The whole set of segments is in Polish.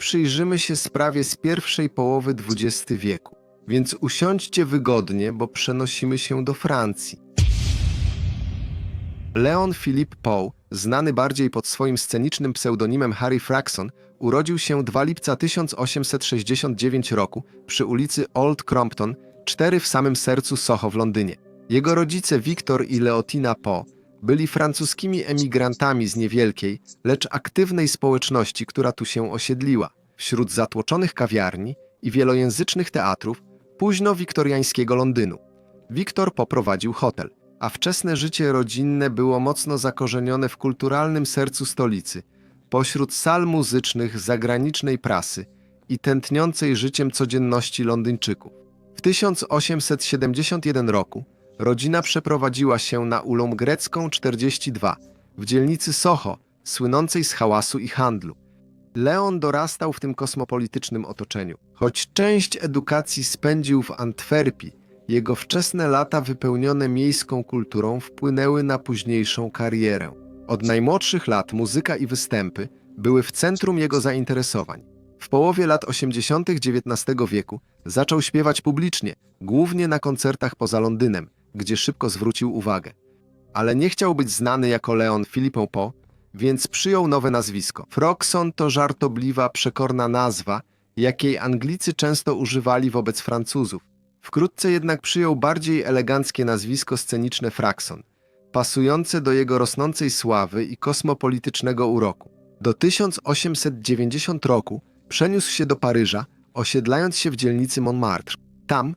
przyjrzymy się sprawie z pierwszej połowy XX wieku. Więc usiądźcie wygodnie, bo przenosimy się do Francji. Leon Philippe Poe, znany bardziej pod swoim scenicznym pseudonimem Harry Fraxon, urodził się 2 lipca 1869 roku przy ulicy Old Crompton, 4 w samym sercu Soho w Londynie. Jego rodzice Victor i Leotina Poe byli francuskimi emigrantami z niewielkiej, lecz aktywnej społeczności, która tu się osiedliła. Wśród zatłoczonych kawiarni i wielojęzycznych teatrów późno wiktoriańskiego Londynu. Wiktor poprowadził hotel, a wczesne życie rodzinne było mocno zakorzenione w kulturalnym sercu stolicy, pośród sal muzycznych zagranicznej prasy i tętniącej życiem codzienności Londyńczyków. W 1871 roku rodzina przeprowadziła się na ulą grecką 42 w dzielnicy Soho, słynącej z hałasu i handlu. Leon dorastał w tym kosmopolitycznym otoczeniu. Choć część edukacji spędził w Antwerpii, jego wczesne lata wypełnione miejską kulturą wpłynęły na późniejszą karierę. Od najmłodszych lat muzyka i występy były w centrum jego zainteresowań. W połowie lat 80. XIX wieku zaczął śpiewać publicznie, głównie na koncertach poza Londynem, gdzie szybko zwrócił uwagę. Ale nie chciał być znany jako Leon Philippe Poe, więc przyjął nowe nazwisko. Froxon to żartobliwa, przekorna nazwa, jakiej Anglicy często używali wobec Francuzów. Wkrótce jednak przyjął bardziej eleganckie nazwisko sceniczne Fraxon, pasujące do jego rosnącej sławy i kosmopolitycznego uroku. Do 1890 roku przeniósł się do Paryża, osiedlając się w dzielnicy Montmartre. Tam,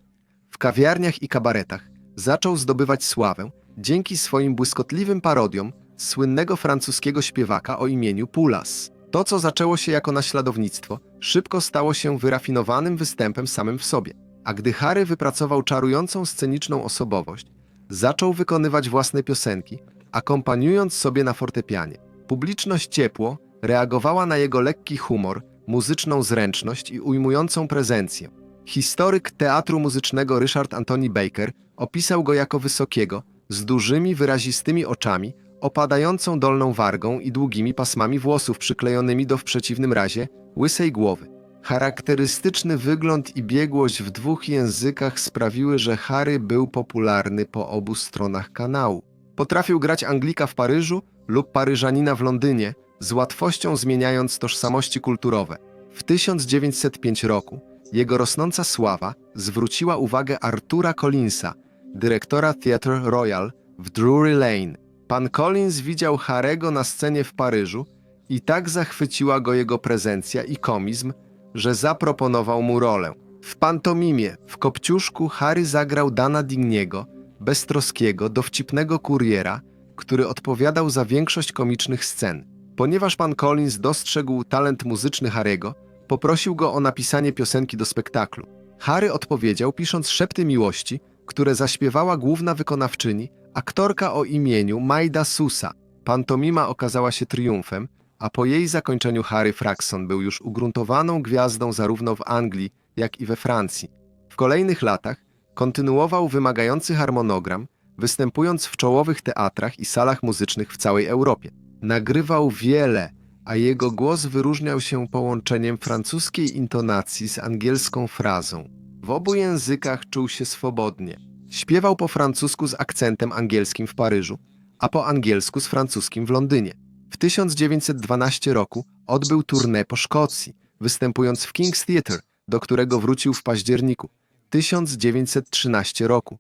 w kawiarniach i kabaretach, zaczął zdobywać sławę dzięki swoim błyskotliwym parodiom słynnego francuskiego śpiewaka o imieniu Poulas. To, co zaczęło się jako naśladownictwo, szybko stało się wyrafinowanym występem samym w sobie. A gdy Harry wypracował czarującą sceniczną osobowość, zaczął wykonywać własne piosenki, akompaniując sobie na fortepianie. Publiczność ciepło reagowała na jego lekki humor, muzyczną zręczność i ujmującą prezencję. Historyk teatru muzycznego Richard Anthony Baker opisał go jako wysokiego, z dużymi, wyrazistymi oczami, opadającą dolną wargą i długimi pasmami włosów przyklejonymi do w przeciwnym razie łysej głowy. Charakterystyczny wygląd i biegłość w dwóch językach sprawiły, że Harry był popularny po obu stronach kanału. Potrafił grać Anglika w Paryżu lub Paryżanina w Londynie, z łatwością zmieniając tożsamości kulturowe. W 1905 roku jego rosnąca sława zwróciła uwagę Artura Collinsa, dyrektora Theatre Royal w Drury Lane. Pan Collins widział Harego na scenie w Paryżu i tak zachwyciła go jego prezencja i komizm, że zaproponował mu rolę. W pantomimie w Kopciuszku Harry zagrał Dana Digniego, beztroskiego, dowcipnego kuriera, który odpowiadał za większość komicznych scen. Ponieważ pan Collins dostrzegł talent muzyczny Harego, poprosił go o napisanie piosenki do spektaklu. Harry odpowiedział pisząc szepty miłości, które zaśpiewała główna wykonawczyni, aktorka o imieniu Majda Susa. Pantomima okazała się triumfem, a po jej zakończeniu Harry Fraxon był już ugruntowaną gwiazdą zarówno w Anglii, jak i we Francji. W kolejnych latach kontynuował wymagający harmonogram, występując w czołowych teatrach i salach muzycznych w całej Europie. Nagrywał wiele, a jego głos wyróżniał się połączeniem francuskiej intonacji z angielską frazą. W obu językach czuł się swobodnie. Śpiewał po francusku z akcentem angielskim w Paryżu, a po angielsku z francuskim w Londynie. W 1912 roku odbył tournée po Szkocji, występując w King's Theatre, do którego wrócił w październiku 1913 roku.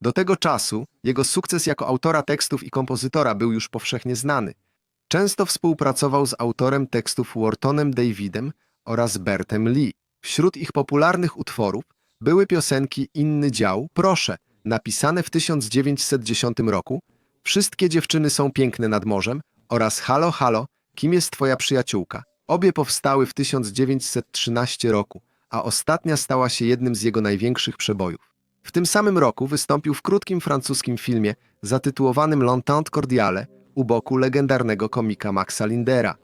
Do tego czasu jego sukces jako autora tekstów i kompozytora był już powszechnie znany. Często współpracował z autorem tekstów Whartonem Davidem oraz Bertem Lee. Wśród ich popularnych utworów były piosenki Inny dział, Proszę, napisane w 1910 roku, Wszystkie dziewczyny są piękne nad morzem oraz Halo, halo, kim jest twoja przyjaciółka? Obie powstały w 1913 roku, a ostatnia stała się jednym z jego największych przebojów. W tym samym roku wystąpił w krótkim francuskim filmie zatytułowanym L'Entente Cordiale u boku legendarnego komika Maxa Lindera.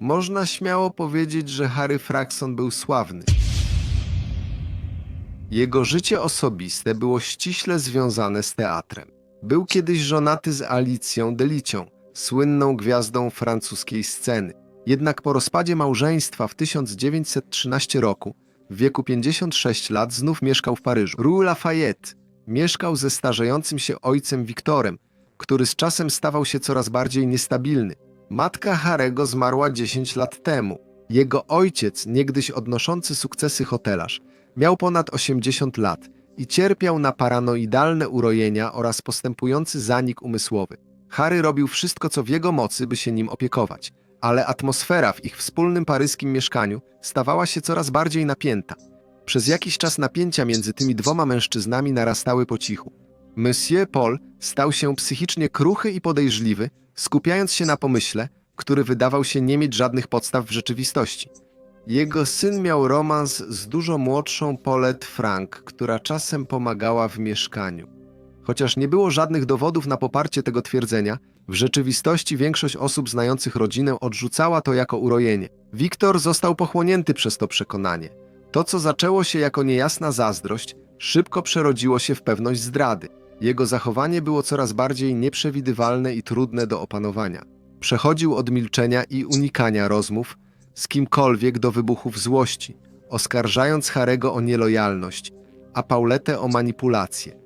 Można śmiało powiedzieć, że Harry Fraxon był sławny. Jego życie osobiste było ściśle związane z teatrem. Był kiedyś żonaty z Alicją Delicią, słynną gwiazdą francuskiej sceny. Jednak po rozpadzie małżeństwa w 1913 roku, w wieku 56 lat, znów mieszkał w Paryżu. Rue Lafayette mieszkał ze starzejącym się ojcem Wiktorem, który z czasem stawał się coraz bardziej niestabilny. Matka Harego zmarła 10 lat temu. Jego ojciec, niegdyś odnoszący sukcesy hotelarz, miał ponad 80 lat i cierpiał na paranoidalne urojenia oraz postępujący zanik umysłowy. Harry robił wszystko, co w jego mocy, by się nim opiekować, ale atmosfera w ich wspólnym paryskim mieszkaniu stawała się coraz bardziej napięta. Przez jakiś czas napięcia między tymi dwoma mężczyznami narastały po cichu. Monsieur Paul stał się psychicznie kruchy i podejrzliwy, skupiając się na pomyśle, który wydawał się nie mieć żadnych podstaw w rzeczywistości. Jego syn miał romans z dużo młodszą Paulette Frank, która czasem pomagała w mieszkaniu. Chociaż nie było żadnych dowodów na poparcie tego twierdzenia, w rzeczywistości większość osób znających rodzinę odrzucała to jako urojenie. Wiktor został pochłonięty przez to przekonanie. To, co zaczęło się jako niejasna zazdrość, szybko przerodziło się w pewność zdrady. Jego zachowanie było coraz bardziej nieprzewidywalne i trudne do opanowania. Przechodził od milczenia i unikania rozmów z kimkolwiek do wybuchów złości, oskarżając Harego o nielojalność, a Pauletę o manipulację.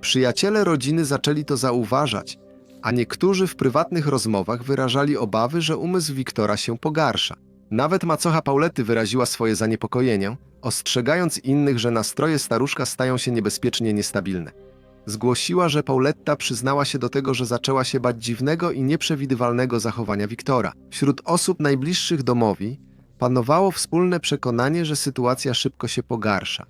Przyjaciele rodziny zaczęli to zauważać, a niektórzy w prywatnych rozmowach wyrażali obawy, że umysł Wiktora się pogarsza. Nawet macocha Paulety wyraziła swoje zaniepokojenie, ostrzegając innych, że nastroje staruszka stają się niebezpiecznie niestabilne. Zgłosiła, że Pauletta przyznała się do tego, że zaczęła się bać dziwnego i nieprzewidywalnego zachowania Wiktora. Wśród osób najbliższych domowi panowało wspólne przekonanie, że sytuacja szybko się pogarsza.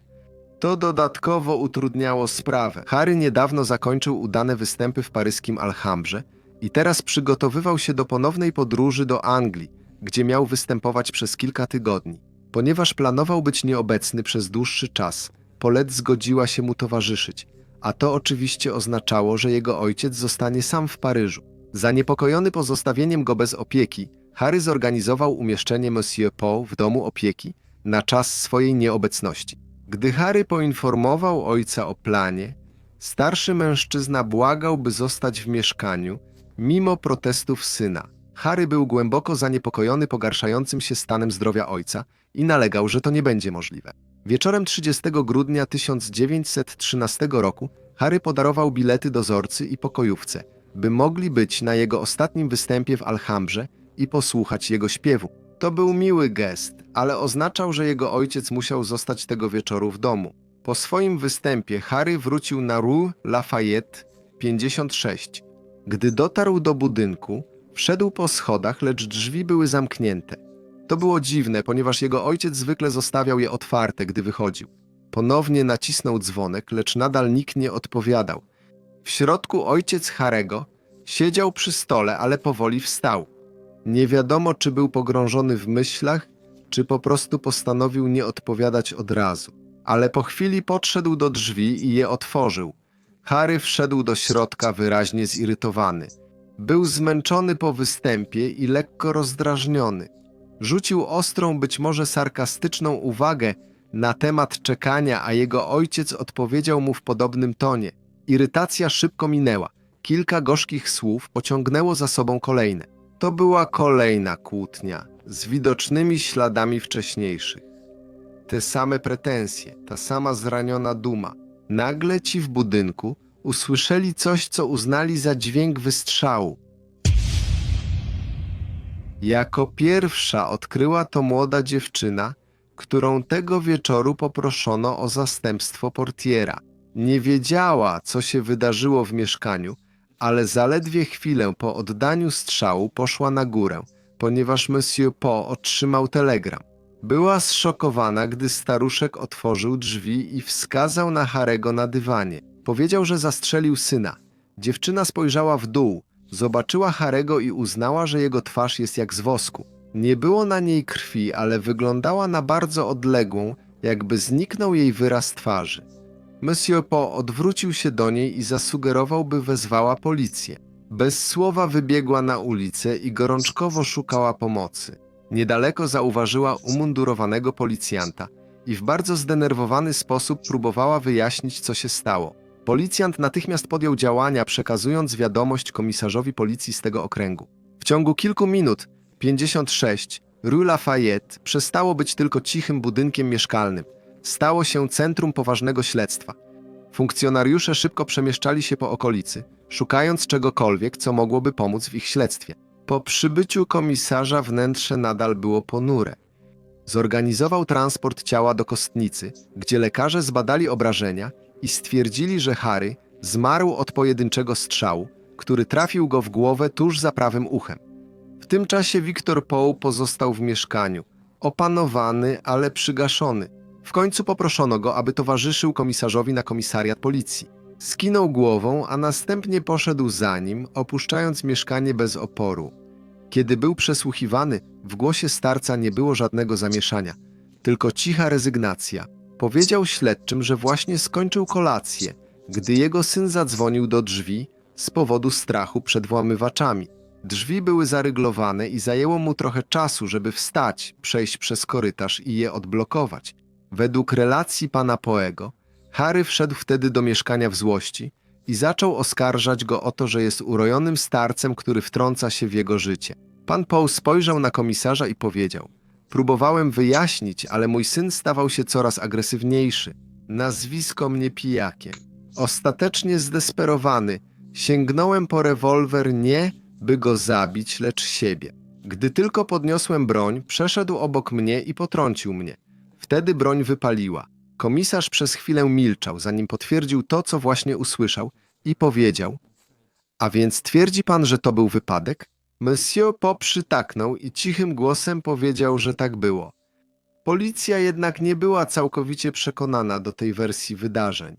To dodatkowo utrudniało sprawę. Harry niedawno zakończył udane występy w paryskim Alhambrze i teraz przygotowywał się do ponownej podróży do Anglii, gdzie miał występować przez kilka tygodni. Ponieważ planował być nieobecny przez dłuższy czas, Paulette zgodziła się mu towarzyszyć, a to oczywiście oznaczało, że jego ojciec zostanie sam w Paryżu. Zaniepokojony pozostawieniem go bez opieki, Harry zorganizował umieszczenie Monsieur Paul w domu opieki na czas swojej nieobecności. Gdy Harry poinformował ojca o planie, starszy mężczyzna błagał, by zostać w mieszkaniu, mimo protestów syna. Harry był głęboko zaniepokojony pogarszającym się stanem zdrowia ojca i nalegał, że to nie będzie możliwe. Wieczorem 30 grudnia 1913 roku Harry podarował bilety dozorcy i pokojówce, by mogli być na jego ostatnim występie w Alhambrze i posłuchać jego śpiewu. To był miły gest, ale oznaczał, że jego ojciec musiał zostać tego wieczoru w domu. Po swoim występie Harry wrócił na Rue Lafayette 56. Gdy dotarł do budynku, wszedł po schodach, lecz drzwi były zamknięte. To było dziwne, ponieważ jego ojciec zwykle zostawiał je otwarte, gdy wychodził. Ponownie nacisnął dzwonek, lecz nadal nikt nie odpowiadał. W środku ojciec Harego siedział przy stole, ale powoli wstał. Nie wiadomo, czy był pogrążony w myślach, czy po prostu postanowił nie odpowiadać od razu. Ale po chwili podszedł do drzwi i je otworzył. Harry wszedł do środka wyraźnie zirytowany. Był zmęczony po występie i lekko rozdrażniony. Rzucił ostrą, być może sarkastyczną uwagę na temat czekania, a jego ojciec odpowiedział mu w podobnym tonie. Irytacja szybko minęła. Kilka gorzkich słów pociągnęło za sobą kolejne. To była kolejna kłótnia z widocznymi śladami wcześniejszych. Te same pretensje, ta sama zraniona duma. Nagle ci w budynku usłyszeli coś, co uznali za dźwięk wystrzału. Jako pierwsza odkryła to młoda dziewczyna, którą tego wieczoru poproszono o zastępstwo portiera. Nie wiedziała, co się wydarzyło w mieszkaniu, ale zaledwie chwilę po oddaniu strzału poszła na górę, ponieważ Monsieur Po otrzymał telegram. Była zszokowana, gdy staruszek otworzył drzwi i wskazał na Harego na dywanie. Powiedział, że zastrzelił syna. Dziewczyna spojrzała w dół, zobaczyła Harego i uznała, że jego twarz jest jak z wosku. Nie było na niej krwi, ale wyglądała na bardzo odległą, jakby zniknął jej wyraz twarzy. Monsieur Po odwrócił się do niej i zasugerował, by wezwała policję. Bez słowa wybiegła na ulicę i gorączkowo szukała pomocy. Niedaleko zauważyła umundurowanego policjanta i w bardzo zdenerwowany sposób próbowała wyjaśnić, co się stało. Policjant natychmiast podjął działania, przekazując wiadomość komisarzowi policji z tego okręgu. W ciągu kilku minut 56 Rue Lafayette przestało być tylko cichym budynkiem mieszkalnym. Stało się centrum poważnego śledztwa. Funkcjonariusze szybko przemieszczali się po okolicy, szukając czegokolwiek, co mogłoby pomóc w ich śledztwie. Po przybyciu komisarza wnętrze nadal było ponure. Zorganizował transport ciała do kostnicy, gdzie lekarze zbadali obrażenia i stwierdzili, że Harry zmarł od pojedynczego strzału, który trafił go w głowę tuż za prawym uchem. W tym czasie Victor Poe pozostał w mieszkaniu, opanowany, ale przygaszony. W końcu poproszono go, aby towarzyszył komisarzowi na komisariat policji. Skinął głową, a następnie poszedł za nim, opuszczając mieszkanie bez oporu. Kiedy był przesłuchiwany, w głosie starca nie było żadnego zamieszania, tylko cicha rezygnacja. Powiedział śledczym, że właśnie skończył kolację, gdy jego syn zadzwonił do drzwi z powodu strachu przed włamywaczami. Drzwi były zaryglowane i zajęło mu trochę czasu, żeby wstać, przejść przez korytarz i je odblokować. Według relacji pana Poego, Harry wszedł wtedy do mieszkania w złości i zaczął oskarżać go o to, że jest urojonym starcem, który wtrąca się w jego życie. Pan Poe spojrzał na komisarza i powiedział: Próbowałem wyjaśnić, ale mój syn stawał się coraz agresywniejszy. Nazwisko mnie pijakiem. Ostatecznie zdesperowany, sięgnąłem po rewolwer nie, by go zabić, lecz siebie. Gdy tylko podniosłem broń, przeszedł obok mnie i potrącił mnie. Wtedy broń wypaliła. Komisarz przez chwilę milczał, zanim potwierdził to, co właśnie usłyszał i powiedział: A więc twierdzi pan, że to był wypadek? Monsieur Po przytaknął i cichym głosem powiedział, że tak było. Policja jednak nie była całkowicie przekonana do tej wersji wydarzeń.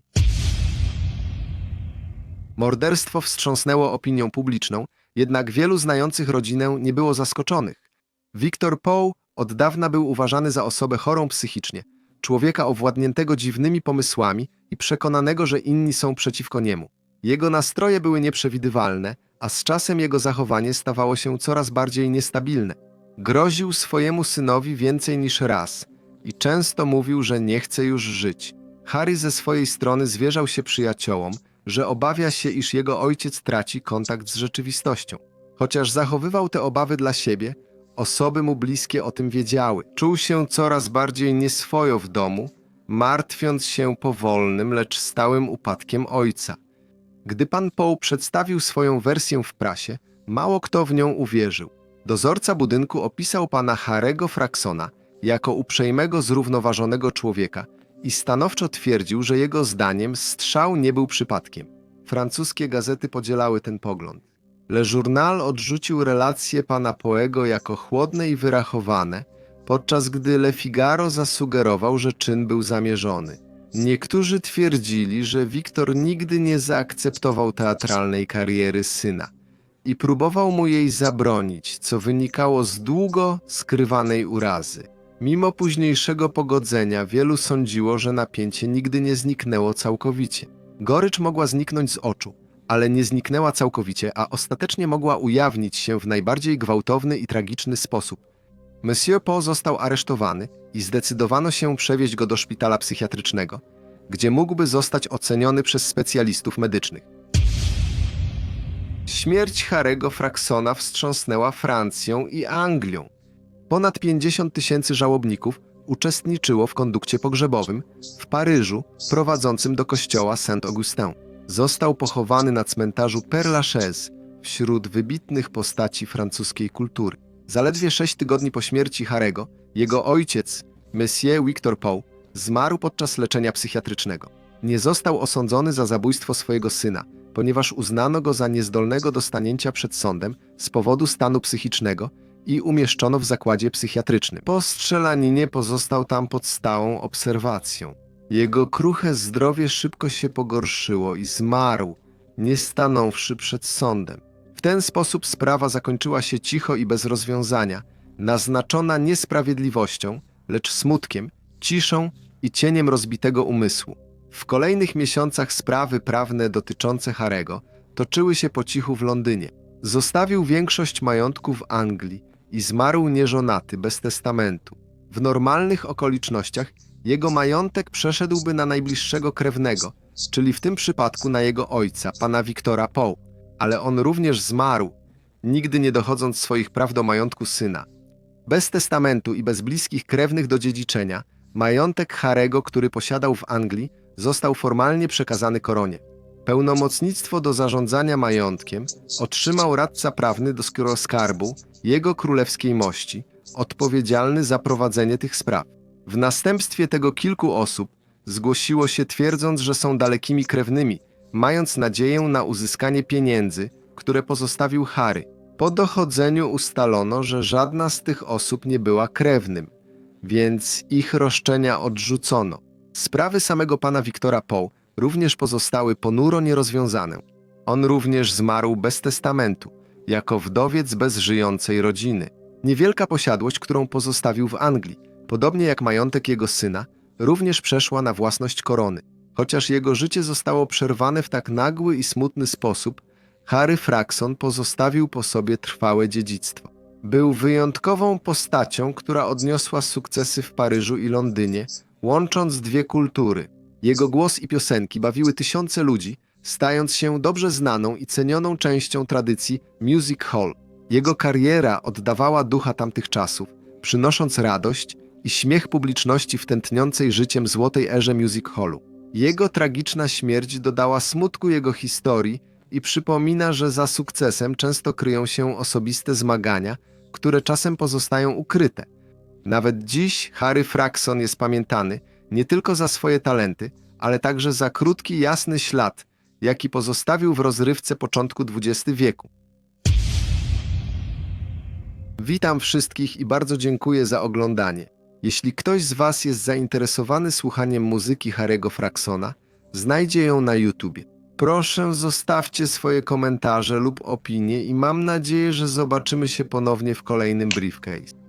Morderstwo wstrząsnęło opinią publiczną, jednak wielu znających rodzinę nie było zaskoczonych. Victor Poe od dawna był uważany za osobę chorą psychicznie, człowieka owładniętego dziwnymi pomysłami i przekonanego, że inni są przeciwko niemu. Jego nastroje były nieprzewidywalne, a z czasem jego zachowanie stawało się coraz bardziej niestabilne. Groził swojemu synowi więcej niż raz i często mówił, że nie chce już żyć. Harry ze swojej strony zwierzał się przyjaciołom, że obawia się, iż jego ojciec traci kontakt z rzeczywistością. Chociaż zachowywał te obawy dla siebie, osoby mu bliskie o tym wiedziały. Czuł się coraz bardziej nieswojo w domu, martwiąc się powolnym, lecz stałym upadkiem ojca. Gdy pan Poe przedstawił swoją wersję w prasie, mało kto w nią uwierzył. Dozorca budynku opisał pana Harego Fraksona jako uprzejmego, zrównoważonego człowieka i stanowczo twierdził, że jego zdaniem strzał nie był przypadkiem. Francuskie gazety podzielały ten pogląd. Le Journal odrzucił relacje pana Poego jako chłodne i wyrachowane, podczas gdy Le Figaro zasugerował, że czyn był zamierzony. Niektórzy twierdzili, że Wiktor nigdy nie zaakceptował teatralnej kariery syna i próbował mu jej zabronić, co wynikało z długo skrywanej urazy. Mimo późniejszego pogodzenia, wielu sądziło, że napięcie nigdy nie zniknęło całkowicie. Gorycz mogła zniknąć z oczu, ale nie zniknęła całkowicie, a ostatecznie mogła ujawnić się w najbardziej gwałtowny i tragiczny sposób. Monsieur Po został aresztowany i zdecydowano się przewieźć go do szpitala psychiatrycznego, gdzie mógłby zostać oceniony przez specjalistów medycznych. Śmierć Harego Fraksona wstrząsnęła Francją i Anglią. Ponad 50 tysięcy żałobników uczestniczyło w kondukcie pogrzebowym w Paryżu prowadzącym do kościoła Saint-Augustin. Został pochowany na cmentarzu Père Lachaise wśród wybitnych postaci francuskiej kultury. Zaledwie sześć tygodni po śmierci Harego, jego ojciec, Monsieur Victor Poe, zmarł podczas leczenia psychiatrycznego. Nie został osądzony za zabójstwo swojego syna, ponieważ uznano go za niezdolnego do stanięcia przed sądem z powodu stanu psychicznego i umieszczono w zakładzie psychiatrycznym. Po strzelaninie pozostał tam pod stałą obserwacją. Jego kruche zdrowie szybko się pogorszyło i zmarł, nie stanąwszy przed sądem. W ten sposób sprawa zakończyła się cicho i bez rozwiązania, naznaczona nie sprawiedliwością, lecz smutkiem, ciszą i cieniem rozbitego umysłu. W kolejnych miesiącach sprawy prawne dotyczące Harego toczyły się po cichu w Londynie. Zostawił większość majątku w Anglii i zmarł nieżonaty, bez testamentu. W normalnych okolicznościach jego majątek przeszedłby na najbliższego krewnego, czyli w tym przypadku na jego ojca, pana Wiktora Poe, ale on również zmarł nigdy nie dochodząc swoich praw do majątku syna. Bez testamentu i bez bliskich krewnych do dziedziczenia, majątek Harego, który posiadał w Anglii, został formalnie przekazany koronie. Pełnomocnictwo do zarządzania majątkiem otrzymał radca prawny do skarbu jego królewskiej mości, odpowiedzialny za prowadzenie tych spraw. W następstwie tego kilku osób zgłosiło się twierdząc, że są dalekimi krewnymi, mając nadzieję na uzyskanie pieniędzy, które pozostawił Harry. Po dochodzeniu ustalono, że żadna z tych osób nie była krewnym, więc ich roszczenia odrzucono. Sprawy samego pana Wiktora Poe również pozostały ponuro nierozwiązane. On również zmarł bez testamentu, jako wdowiec bez żyjącej rodziny. Niewielka posiadłość, którą pozostawił w Anglii, podobnie jak majątek jego syna, również przeszła na własność korony. Chociaż jego życie zostało przerwane w tak nagły i smutny sposób, Harry Fraxon pozostawił po sobie trwałe dziedzictwo. Był wyjątkową postacią, która odniosła sukcesy w Paryżu i Londynie, łącząc dwie kultury. Jego głos i piosenki bawiły tysiące ludzi, stając się dobrze znaną i cenioną częścią tradycji music hall. Jego kariera oddawała ducha tamtych czasów, przynosząc radość i śmiech publiczności w tętniącej życiem złotej erze music hallu. Jego tragiczna śmierć dodała smutku jego historii i przypomina, że za sukcesem często kryją się osobiste zmagania, które czasem pozostają ukryte. Nawet dziś Harry Fraxon jest pamiętany nie tylko za swoje talenty, ale także za krótki, jasny ślad, jaki pozostawił w rozrywce początku XX wieku. Witam wszystkich i bardzo dziękuję za oglądanie. Jeśli ktoś z Was jest zainteresowany słuchaniem muzyki Harry'ego Fraxona, znajdzie ją na YouTubie. Proszę zostawcie swoje komentarze lub opinie i mam nadzieję, że zobaczymy się ponownie w kolejnym Briefcase.